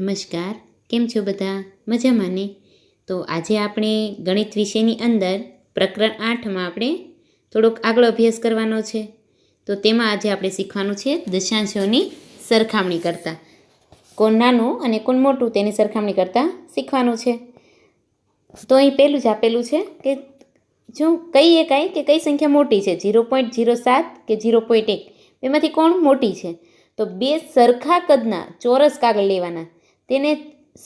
નમસ્કાર, કેમ છો બધા? મજામાં ને? તો આજે આપણે ગણિત વિષયની અંદર પ્રકરણ આઠમાં આપણે થોડોક આગળ અભ્યાસ કરવાનો છે. તો તેમાં આજે આપણે શીખવાનું છે દશાંશોની સરખામણી કરતાં. કોણ નાનું અને કોણ મોટું તેની સરખામણી કરતાં શીખવાનું છે. તો અહીં પહેલું જ આપેલું છે કે જો કઈ એકાય કે કઈ સંખ્યા મોટી છે, ઝીરો પોઈન્ટ ઝીરો સાત કે ઝીરો પોઈન્ટ એક. એમાંથી કોણ મોટી છે? તો બે સરખા કદના ચોરસ કાગળ લેવાના. તેને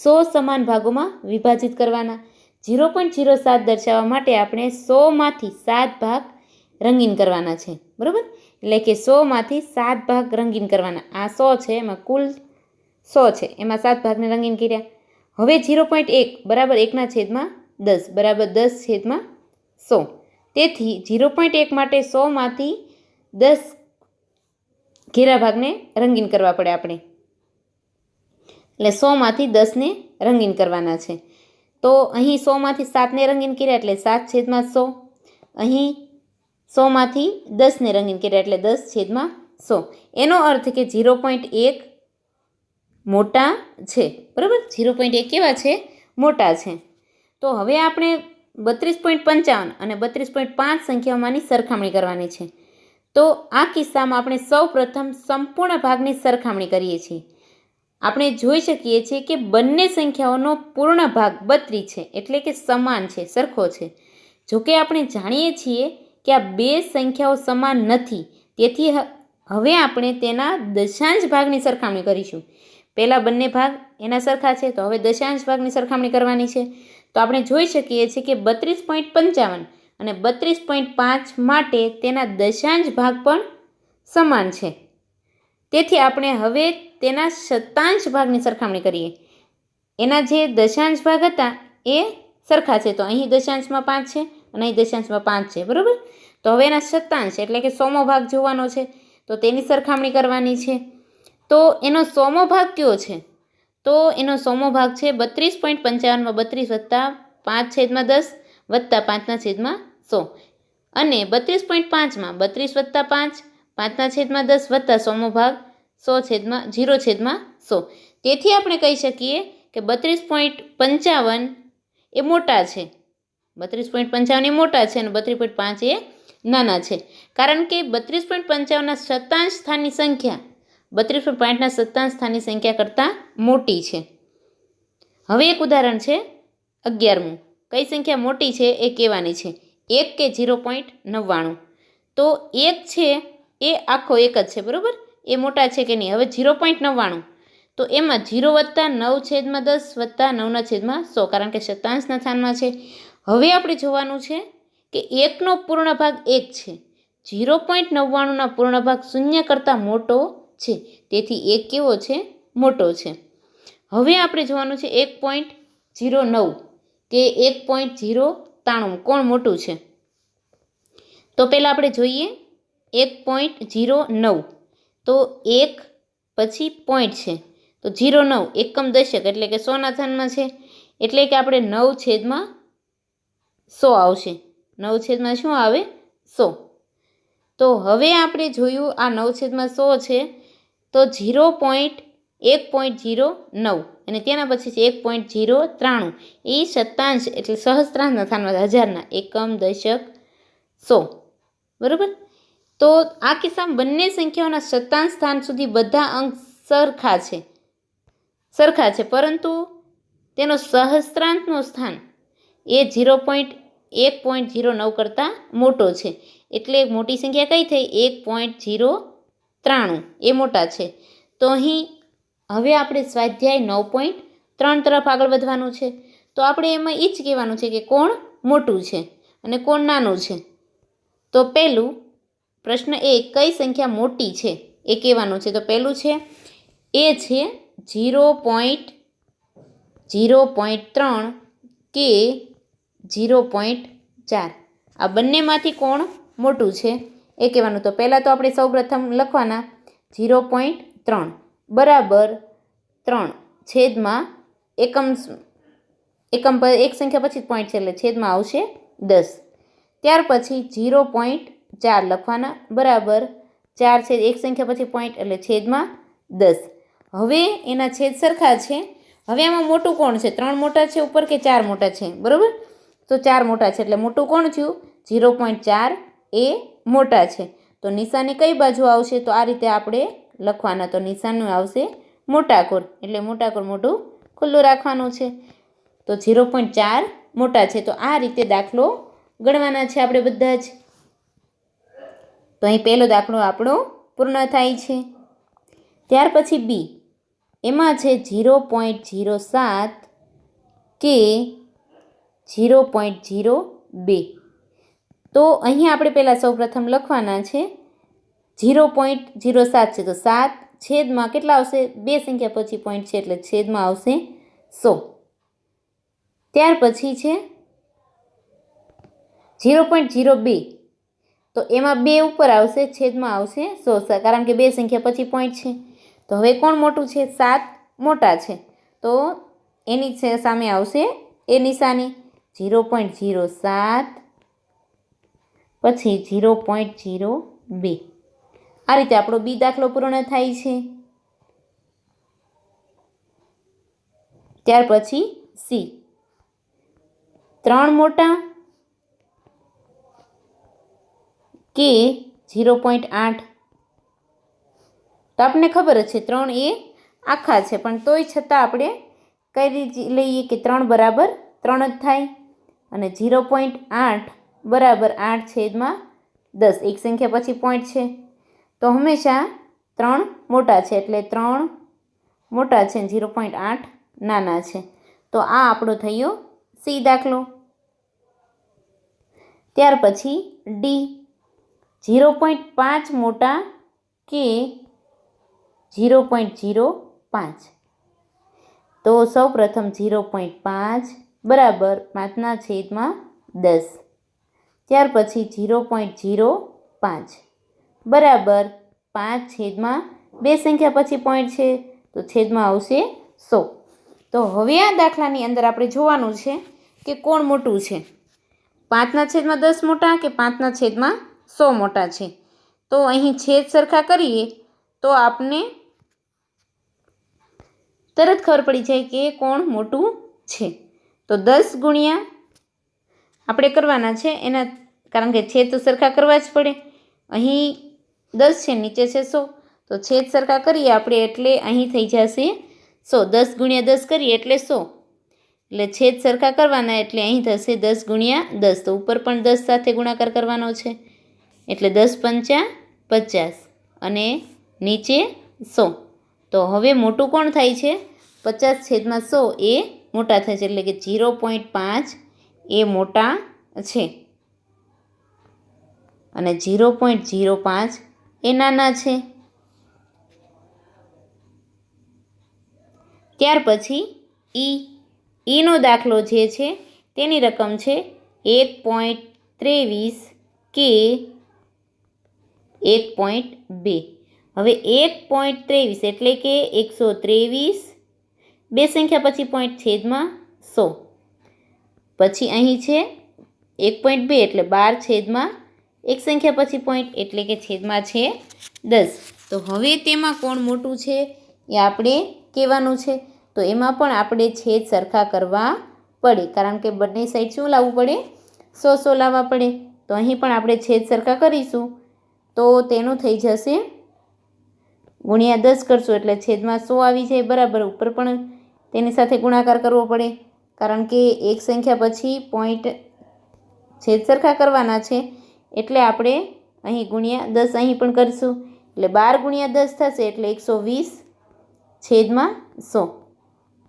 સો સમાન ભાગોમાં વિભાજિત કરવાના. ઝીરો પોઈન્ટ ઝીરો સાત દર્શાવવા માટે આપણે સોમાંથી સાત ભાગ રંગીન કરવાના છે. બરાબર? એટલે કે સોમાંથી સાત ભાગ રંગીન કરવાના. આ સો છે, એમાં કુલ સો છે. એમાં સાત ભાગને રંગીન કર્યા. હવે ઝીરો પોઈન્ટ એક, બરાબર એકના છેદમાં દસ, બરાબર દસ છેદમાં સો. તેથી ઝીરો પોઈન્ટ એક માટે સોમાંથી દસ ઘેરા ભાગને રંગીન કરવા પડે આપણે. એટલે સોમાંથી દસને રંગીન કરવાના છે. તો અહીં સોમાંથી સાતને રંગીન કર્યા એટલે સાત છેદમાં સો. અહીં સોમાંથી દસને રંગીન કર્યા એટલે દસ છેદમાં સો. એનો અર્થ કે ઝીરો પોઈન્ટ એક મોટા છે. બરાબર? ઝીરો પોઈન્ટ એક કેવા છે? મોટા છે. તો હવે આપણે બત્રીસ પોઈન્ટ પંચાવન અને બત્રીસ પોઈન્ટ પાંચ સંખ્યાઓમાંની સરખામણી કરવાની છે. તો આ કિસ્સામાં આપણે સૌ પ્રથમ સંપૂર્ણ ભાગની સરખામણી કરીએ છીએ. આપણે જોઈ શકીએ છીએ કે બંને સંખ્યાઓનો પૂર્ણ ભાગ બત્રી છે, એટલે કે સમાન છે, સરખો છે. જોકે આપણે જાણીએ છીએ કે આ બે સંખ્યાઓ સમાન નથી, તેથી હવે આપણે તેના દશાંશ ભાગની સરખામણી કરીશું. પહેલાં બંને ભાગ એના સરખા છે, તો હવે દશાંશ ભાગની સરખામણી કરવાની છે. તો આપણે જોઈ શકીએ છીએ કે બત્રીસ પોઈન્ટ પંચાવન અને બત્રીસ પોઈન્ટ પાંચ માટે તેના દશાંશ ભાગ પણ સમાન છે. તેથી આપણે હવે તેના શતાંશ ભાગની સરખામણી કરીએ. એના જે દશાંશ ભાગ હતા એ સરખા છે. તો અહીં દશાંશમાં પાંચ છે અને અહીં દશાંશમાં પાંચ છે. બરાબર? તો હવે એના શતાંશ એટલે કે સોમો ભાગ જોવાનો છે. તો તેની સરખામણી કરવાની છે. તો એનો સોમો ભાગ કયો છે? તો એનો સોમો ભાગ છે બત્રીસ પોઈન્ટ પંચાવનમાં બત્રીસ વત્તા પાંચ છેદમાં દસ વત્તા પાંચના છેદમાં સો. અને બત્રીસ પોઈન્ટ પાંચમાં બત્રીસ વત્તા પાંચ પાંચના છેદમાં દસ વત્તા સોમો ભાગ સો છેદમાં જીરો છેદમાં સો. તેથી આપણે કહી શકીએ કે બત્રીસ પોઈન્ટ પંચાવન એ મોટા છે. બત્રીસ પોઈન્ટ પંચાવન એ મોટા છે અને બત્રીસ પોઈન્ટ પાંચ એ નાના છે. કારણ કે બત્રીસ પોઈન્ટ પંચાવનના સત્તાંશ સ્થાનની સંખ્યા બત્રીસ પોઈન્ટ પાંચના સત્તાંશ સ્થાનની સંખ્યા કરતાં મોટી છે. હવે એક ઉદાહરણ છે અગિયારમું. કઈ સંખ્યા મોટી છે એ કહેવાની છે. એક કે ઝીરો પોઈન્ટ નવ્વાણું. તો એક છે એ આખો એક જ છે, બરાબર? એ મોટા છે કે નહીં? હવે ઝીરો પોઈન્ટ નવ્વાણું. તો એમાં ઝીરો વત્તા નવ છેદમાં દસ વત્તા નવના છેદમાં સો, કારણ કે શતાંશના સ્થાનમાં છે. હવે આપણે જોવાનું છે કે એકનો પૂર્ણ ભાગ એક છે. ઝીરો પોઈન્ટ નવ્વાણુંના પૂર્ણ ભાગ શૂન્ય કરતાં મોટો છે. તેથી એક કેવો છે? મોટો છે. હવે આપણે જોવાનું છે એક પોઈન્ટ ઝીરો નવ કે એક પોઈન્ટ ઝીરો ત્રાણું કોણ મોટું છે? તો પહેલાં આપણે જોઈએ. એક પોઈન્ટ ઝીરો નવ. તો એક પછી પોઈન્ટ છે. તો ઝીરો નવ, એકમ દશક એટલે કે સોના થાનમાં છે. એટલે કે આપણે નવ છેદમાં સો આવશે. નવ છેદમાં શું આવે? સો. તો હવે આપણે જોયું આ નવ છેદમાં સો છે, તો ઝીરો પોઈન્ટ એક પોઈન્ટ ઝીરો નવ. અને તેના પછી છે એક પોઈન્ટ ઝીરો ત્રાણું. એ સત્તાંશ એટલે સહસ્ત્રાંશના સ્થાનમાં હજારના એકમ દશક સો. બરાબર? તો આ કિસ્સામાં બંને સંખ્યાઓના સત્તાંશ સ્થાન સુધી બધા અંક સરખા છે. સરખા છે, પરંતુ તેનો સહસ્ત્રાંતનું સ્થાન એ ઝીરો પોઈન્ટ એક પોઈન્ટ ઝીરો નવ કરતાં મોટો છે. એટલે મોટી સંખ્યા કઈ થઈ? એક પોઈન્ટ ઝીરો ત્રાણું. એ મોટા છે. તો અહીં હવે આપણે સ્વાધ્યાય નવ પોઈન્ટ ત્રણ તરફ આગળ વધવાનું છે. તો આપણે એમાં એ જ કહેવાનું છે કે કોણ મોટું છે અને કોણ નાનું છે. તો પહેલું પ્રશ્ન એ, કઈ સંખ્યા મોટી છે? એ કહેવાનું છે. તો પહેલું છે, એ છે ઝીરો પોઈન્ટ ઝીરો પોઈન્ટ ત્રણ કે ઝીરો પોઈન્ટ ચાર. આ બંનેમાંથી કોણ મોટું છે? એ કહેવાનું. તો પહેલાં તો આપણે સૌપ્રથમ લખવાના. ઝીરો પોઈન્ટ ત્રણ બરાબર ત્રણ છેદમાં એકમ એકમ એક સંખ્યા પછી પોઈન્ટ છે એટલે છેદમાં આવશે દસ. ત્યાર પછી ઝીરો પોઈન્ટ ચાર લખવાના, બરાબર. ચાર છેદ એક સંખ્યા પછી પોઈન્ટ એટલે છેદમાં દસ. હવે એના છેદ સરખા છે. હવે આમાં મોટું કોણ છે? ત્રણ મોટા છે ઉપર કે ચાર મોટા છે? બરાબર? તો ચાર મોટા છે. એટલે મોટું કોણ થયું? ઝીરો પોઈન્ટ ચાર એ મોટા છે. તો નિશાની કઈ બાજુ આવશે? તો આ રીતે આપણે લખવાના. તો નિશાનનું આવશે મોટા કોર એટલે મોટા કોર મોટું ખુલ્લું રાખવાનું છે. તો ઝીરો પોઈન્ટ ચાર મોટા છે. તો આ રીતે દાખલો ગણવાના છે આપણે બધા જ. તો અહીં પહેલો દાખલો આપણો પૂર્ણ થાય છે. ત્યાર પછી બી. એમાં છે ઝીરો પોઈન્ટ ઝીરો સાત કે ઝીરો પોઈન્ટ ઝીરો બે. તો અહીં આપણે પહેલાં સૌપ્રથમ લખવાના છે ઝીરો પોઈન્ટ ઝીરો સાત છે તો સાત છેદમાં કેટલા આવશે? બે સંખ્યા પછી પોઈન્ટ છે એટલે છેદમાં આવશે સો. ત્યાર પછી છે ઝીરો પોઈન્ટ ઝીરો બે. તો એમાં બે ઉપર આવશે, છેદમાં આવશે સો કારણ કે બે સંખ્યા પછી પોઈન્ટ છે. તો હવે કોણ મોટું છે? સાત મોટા છે. તો એની સામે આવશે એ નિશાની. ઝીરો પોઈન્ટ ઝીરો સાત, પછી ઝીરો પોઈન્ટ ઝીરો બે. આ રીતે આપણો બી દાખલો પૂર્ણ થાય છે. ત્યાર પછી સી. ત્રણ મોટા કે ઝીરો પોઈન્ટ આઠ. તો આપણને ખબર જ છે, ત્રણ એ આખા છે, પણ તોય છતાં આપણે કઈ લઈએ કે ત્રણ બરાબર ત્રણ જ થાય. અને ઝીરો પોઈન્ટ આઠ બરાબર આઠ છેદમાં દસ, એક સંખ્યા પછી પોઈન્ટ છે. તો હંમેશા ત્રણ મોટા છે, એટલે ત્રણ મોટા છે ઝીરો પોઈન્ટ આઠ નાના છે. તો આ આપણો થયો સી દાખલો. ત્યાર પછી ડી. ઝીરો પોઈન્ટ પાંચ મોટા કે ઝીરો પોઈન્ટ ઝીરો પાંચ? તો સૌ પ્રથમ ઝીરો પોઈન્ટ પાંચ બરાબર પાંચના છેદમાં દસ. ત્યાર પછી ઝીરો પોઈન્ટ ઝીરો પાંચ બરાબર પાંચ છેદમાં બે સંખ્યા પછી પોઈન્ટ છે, તો છેદમાં આવશે સો. તો હવે આ દાખલાની અંદર આપણે જોવાનું છે કે કોણ મોટું છે? પાંચના છેદમાં દસ મોટા કે પાંચના છેદમાં સો મોટા છે. તો અહીં છેદ સરખા કરીએ તો આપને તરત ખબર પડી જાય કે કોણ મોટું છે. તો દસ ગુણ્યા આપણે કરવાના છે, એના કારણ કે છેદ તો સરખા કરવા જ પડે. અહીં દસ છે, નીચે છે સો. તો છેદ સરખા કરીએ આપણે એટલે અહીં થઈ જશે સો. દસ ગુણ્યા દસ કરીએ એટલે સો. એટલે છેદ સરખા કરવાના એટલે અહીં થશે દસ ગુણ્યા દસ. તો ઉપર પણ દસ સાથે ગુણાકાર કરવાનો છે. એટલે દસ પંચા પચાસ અને નીચે સો. તો હવે મોટું કોણ થાય છે? પચાસ છેદમાં સો એ મોટા થાય છે, એટલે કે ઝીરો પોઈન્ટ પાંચ એ મોટા છે. અને ઝીરો પોઈન્ટ ઝીરો પાંચ એ નાના છે. ત્યાર પછી ઈ, ઈનો દાખલો જે છે તેની રકમ છે એક પોઈન્ટ ત્રેવીસ કે એક પોઈન્ટ બે. હવે એક પોઈન્ટ ત્રેવીસ એટલે કે એકસો ત્રેવીસ. બે સંખ્યા પછી પોઈન્ટ છેદમાં સો. પછી અહીં છે એક પોઈન્ટ બે એટલે બાર છેદમાં એક સંખ્યા પછી પોઈન્ટ એટલે કે છેદમાં છે દસ. તો હવે તેમાં કોણ મોટું છે એ આપણે કહેવાનું છે. તો એમાં પણ આપણે છેદ સરખા કરવા પડે. કારણ કે બંને સાઈડ શું લાવવું પડે? સો સો લાવવા પડે. તો અહીં પણ આપણે છેદ સરખા કરીશું. તો તેનું થઈ જશે. ગુણ્યા દસ કરશું એટલે છેદમાં સો આવી જાય બરાબર. ઉપર પણ તેની સાથે ગુણાકાર કરવો પડે. કારણ કે એક સંખ્યા પછી પોઈન્ટ છેદ સરખા કરવાના છે. એટલે આપણે અહીં ગુણ્યા દસ અહીં પણ કરીશું. એટલે બાર ગુણ્યા દસ થશે એટલે એકસો વીસ છેદમાં સો.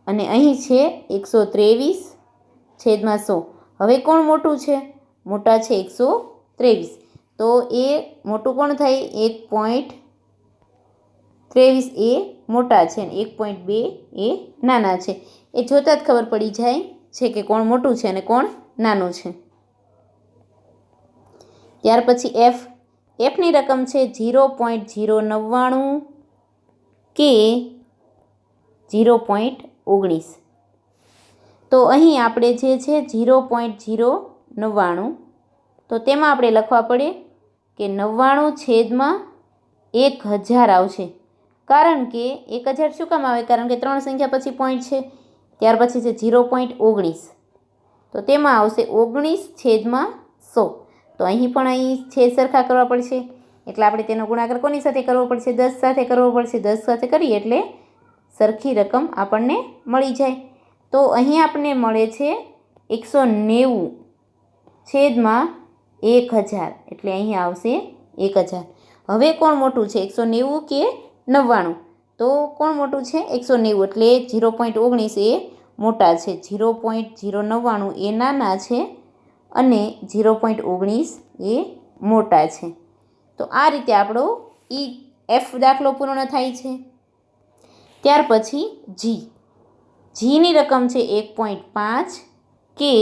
અને અહીં છે એકસો ત્રેવીસ છેદમાં સો. હવે કોણ મોટું છે? મોટા છે એકસો ત્રેવીસ. તો એ મોટું કોણ થાય? એક પોઈન્ટ ત્રેવીસ એ મોટા છે અને એક પોઈન્ટ બે એ નાના છે. એ જોતાં જ ખબર પડી જાય છે કે કોણ મોટું છે અને કોણ નાનું છે. ત્યાર પછી એફ એફની રકમ છે ઝીરો પોઈન્ટ ઝીરો નવ્વાણું કે ઝીરો પોઈન્ટ ઓગણીસ. તો અહીં આપણે જે છે ઝીરો પોઈન્ટ ઝીરો નવ્વાણું. તો તેમાં આપણે લખવા પડે કે નવ્વાણું છેદમાં એક હજાર આવશે. કારણ કે એક હજાર શું કામ આવે? કારણ કે ત્રણ સંખ્યા પછી પોઈન્ટ છે. ત્યાર પછી છે ઝીરો પોઈન્ટ ઓગણીસ. તો તેમાં આવશે ઓગણીસ છેદમાં સો. તો અહીં પણ અહીં છેદ સરખા કરવા પડશે. એટલે આપણે તેનો ગુણાકાર કોની સાથે કરવો પડશે? દસ સાથે કરવો પડશે. દસ સાથે કરીએ એટલે સરખી રકમ આપણને મળી જાય. તો અહીં આપણને મળે છે એકસો નેવું છેદમાં એક હજાર. એટલે અહીં આવશે એક હજાર. હવે કોણ મોટું છે? એકસો નેવું કે નવ્વાણું? તો કોણ મોટું છે? એકસો નેવું. એટલે ઝીરો પોઈન્ટ ઓગણીસ એ મોટા છે. ઝીરો પોઈન્ટ ઝીરો નવ્વાણું એ નાના છે અને ઝીરો પોઈન્ટ ઓગણીસ એ મોટા છે. તો આ રીતે આપણો ઈ એફ દાખલો પૂર્ણ થાય છે. ત્યાર પછી જી. જીની રકમ છે એક પોઈન્ટ પાંચ કે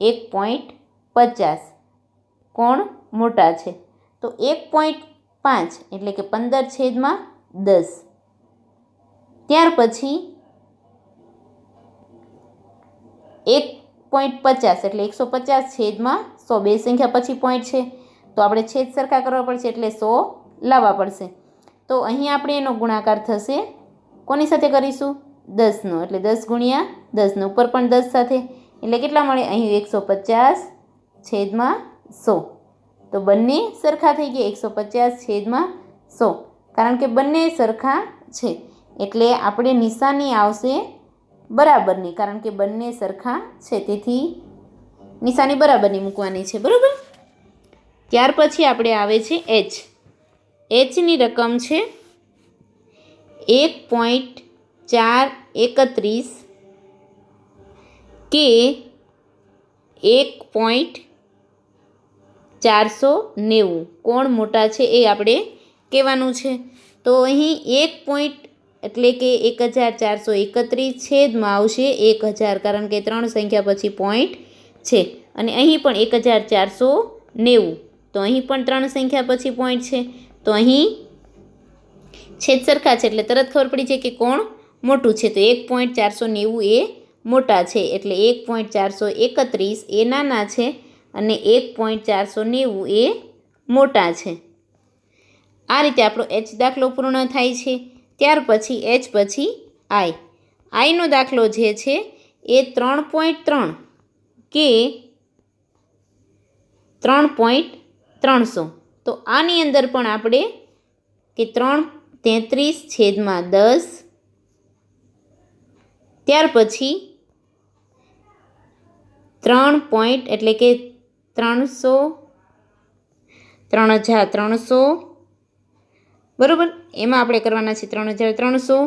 એક પોઈન્ટ પચાસ. કોણ મોટા છે? તો એક પોઈન્ટ પાંચ એટલે કે પંદર છેદમાં દસ. ત્યાર પછી એક પોઈન્ટ પચાસ એટલે એકસો પચાસ છેદમાં સો. બે સંખ્યા પછી પોઈન્ટ છે. તો આપણે છેદ સરખા કરવા પડશે એટલે સો લાવવા પડશે. તો અહીં આપણે એનો ગુણાકાર થશે. કોની સાથે કરીશું? દસનો એટલે દસ ગુણ્યા દસનો. ઉપર પણ દસ સાથે. એટલે કેટલા મળે? અહીં એકસો પચાસ છેદમાં સો. તો બંને સરખા થઈ ગયા, એકસો પચાસ છેદમાં સો. કારણ કે બંને સરખા છે. એટલે આપણે નિશાની આવશે બરાબરની, કારણ કે બંને સરખા છે. તેથી નિશાની બરાબરની મૂકવાની છે, બરાબર? ત્યાર પછી આપણે આવે છે એચ એચની રકમ છે એક પોઈન્ટ ચાર એકત્રીસ કે એક પોઈન્ટ ચારસો નેવું. કોણ મોટા છે એ આપણે કહેવાનું છે. તો અહીં એક પોઈન્ટ એટલે કે એક હજાર ચારસો એકત્રીસ છેદમાં આવશે એક હજાર, કારણ કે ત્રણ સંખ્યા પછી પોઈન્ટ છે. અને અહીં પણ એક હજાર ચારસો નેવું. તો અહીં પણ ત્રણ સંખ્યા પછી પોઈન્ટ છે. તો અહીં છેદ સરખા છે એટલે તરત ખબર પડી જાય કે કોણ મોટું છે. તો એક પોઈન્ટ ચારસો નેવું એ મોટા છે. એટલે એક પોઈન્ટ ચારસો એકત્રીસ એ નાના છે. અને એક પોઈન્ટ ચારસો નેવું એ મોટા છે. આ રીતે આપણો એચ દાખલો પૂર્ણ થાય છે. ત્યાર પછી એચ પછી આઈ આઈનો દાખલો જે છે એ ત્રણ પોઈન્ટ ત્રણ કે ત્રણ પોઈન્ટ ત્રણસો. તો આની અંદર પણ આપણે કે ત્રણ તેત્રીસ છેદમાં દસ. ત્યાર પછી ત્રણ પોઈન્ટ એટલે કે ત્રણસો ત્રણ હજાર ત્રણસો. બરાબર? એમાં આપણે કરવાના છે ત્રણ હજાર ત્રણસો.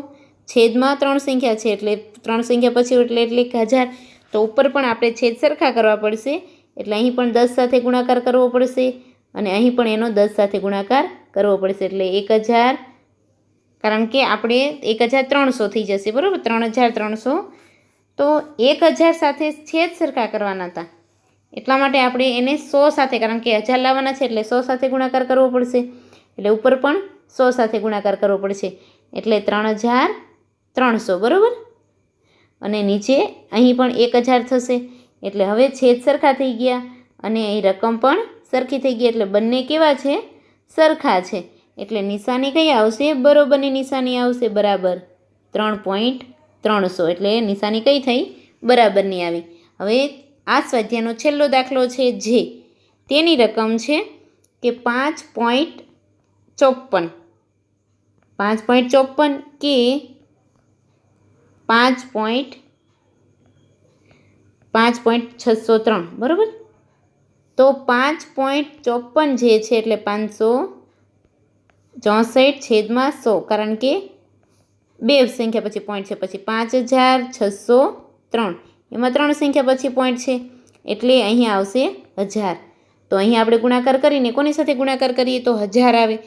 છેદમાં ત્રણ સંખ્યા છે એટલે ત્રણ સંખ્યા પછી એટલે એટલે એક હજાર. તો ઉપર પણ આપણે છેદ સરખા કરવા પડશે. એટલે અહીં પણ દસ સાથે ગુણાકાર કરવો પડશે અને અહીં પણ એનો દસ સાથે ગુણાકાર કરવો પડશે. એટલે એક હજાર, કારણ કે આપણે એક હજાર ત્રણસો થઈ જશે. બરાબર? ત્રણ હજાર ત્રણસો. તો એક હજાર સાથે છેદ સરખા કરવાના હતા. એટલા માટે આપણે એને સો સાથે, કારણ કે હજાર લાવવાના છે એટલે સો સાથે ગુણાકાર કરવો પડશે. એટલે ઉપર પણ સો સાથે ગુણાકાર કરવો પડશે. એટલે ત્રણ હજાર ત્રણસો, બરાબર? અને નીચે અહીં પણ એક હજાર થશે. એટલે હવે છેદ સરખા થઈ ગયા અને અહીં રકમ પણ સરખી થઈ ગઈ. એટલે બંને કેવા છે? સરખા છે. એટલે નિશાની કઈ આવશે? બરોબરની નિશાની આવશે, બરાબર. ત્રણ પોઈન્ટ ત્રણસો. એટલે નિશાની કઈ થઈ? બરાબરની આવી. હવે આ સ્વાધ્યાયનો છેલ્લો દાખલો છે જે તેની રકમ છે કે પાંચ પોઈન્ટ ચોપન પાંચ પોઈન્ટ ચોપન કે પાંચ પોઈન્ટ પાંચ પોઈન્ટ છસો ત્રણ, બરાબર? તો પાંચ પોઈન્ટ ચોપન જે છે એટલે પાંચસો ચોસઠ છેદમાં સો, કારણ કે બે સંખ્યા પછી પોઈન્ટ છે, પછી પાંચ હજાર છસો ત્રણ. એમાં ત્રણ સંખ્યા પછી પોઈન્ટ છે. એટલે અહીં આવશે હજાર. તો અહીં આપણે ગુણાકાર કરીને કોની સાથે ગુણાકાર કરીએ તો હજાર આવે.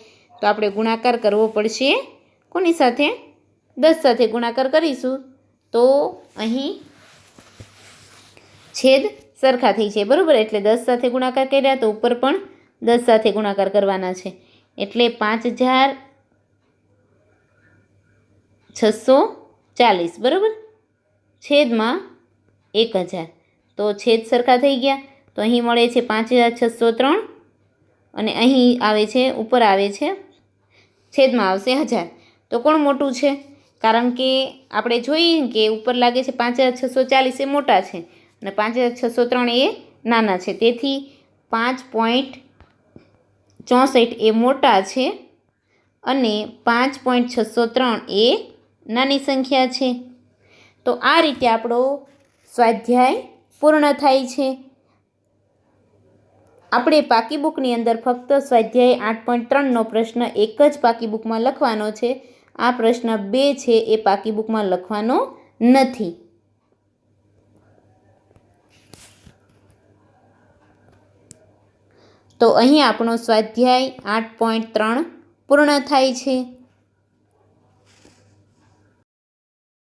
તો આપણે ગુણાકાર કરવો પડશે કોની સાથે? દસ સાથે ગુણાકાર કરીશું. તો અહીં છેદ સરખા થઈ છે બરાબર? એટલે દસ સાથે ગુણાકાર કર્યા તો ઉપર પણ દસ સાથે ગુણાકાર કરવાના છે. એટલે પાંચ હજાર છસો ચાલીસ, બરાબર? છેદમાં એક હજાર. તો છેદ સરખા થઈ ગયા. તો અહીં મળે છે પાંચ હજાર છસો ત્રણ અને અહીં આવે છે, ઉપર આવે છે, છેદમાં આવશે હજાર. તો કોણ મોટું છે? કારણ કે આપણે જોઈએ કે ઉપર લાગે છે પાંચ હજાર છસો ચાલીસ એ મોટા છે અને પાંચ હજાર છસો ત્રણ એ નાના છે. તેથી પાંચ પોઈન્ટ ચોસઠ એ મોટા છે અને પાંચ પોઈન્ટ છસો ત્રણ એ નાની સંખ્યા છે. તો આ રીતે આપણો સ્વાધ્યાય પૂર્ણ થાય છે. આપણે પાકી બુકની અંદર ફક્ત સ્વાધ્યાય આઠ પોઈન્ટ ત્રણનો પ્રશ્ન એક જ પાકી બુકમાં લખવાનો છે. આ પ્રશ્ન બે છે, એ પાકી બુકમાં લખવાનો નથી. તો અહીં આપણો સ્વાધ્યાય આઠ પોઈન્ટ ત્રણ પૂર્ણ થાય છે.